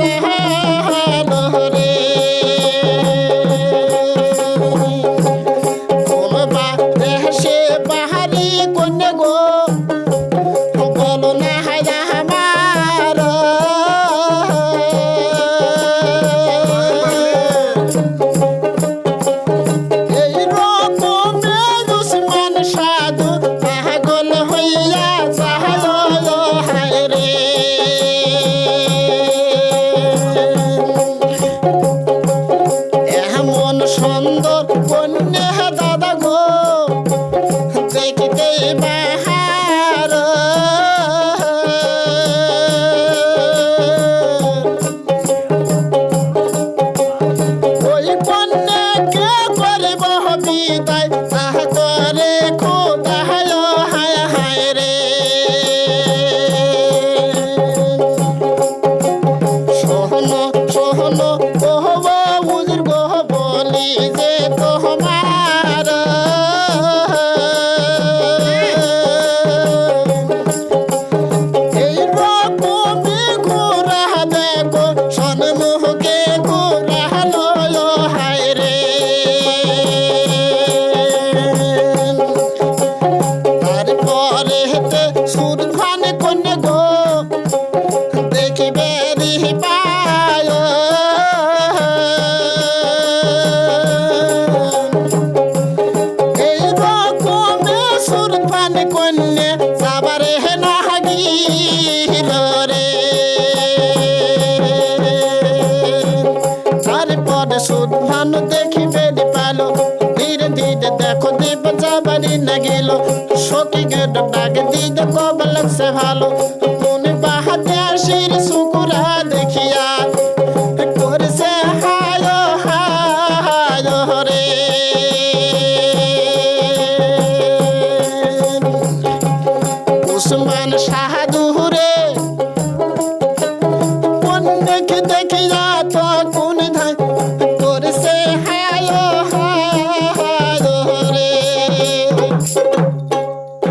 Yeah. bye. মন দেখি বেরি পালো। ধীরে ধীরে দেখো দীপ যাবারি না গেল। সখী গেট ডাক দিতে কবে লাগছে ভালো। মনে বাহাতে আসির শুকুরা দেখিয়া করছে, হায় হায় রে। উসমান শাহাদুরে কোন দেখে দেখিয়া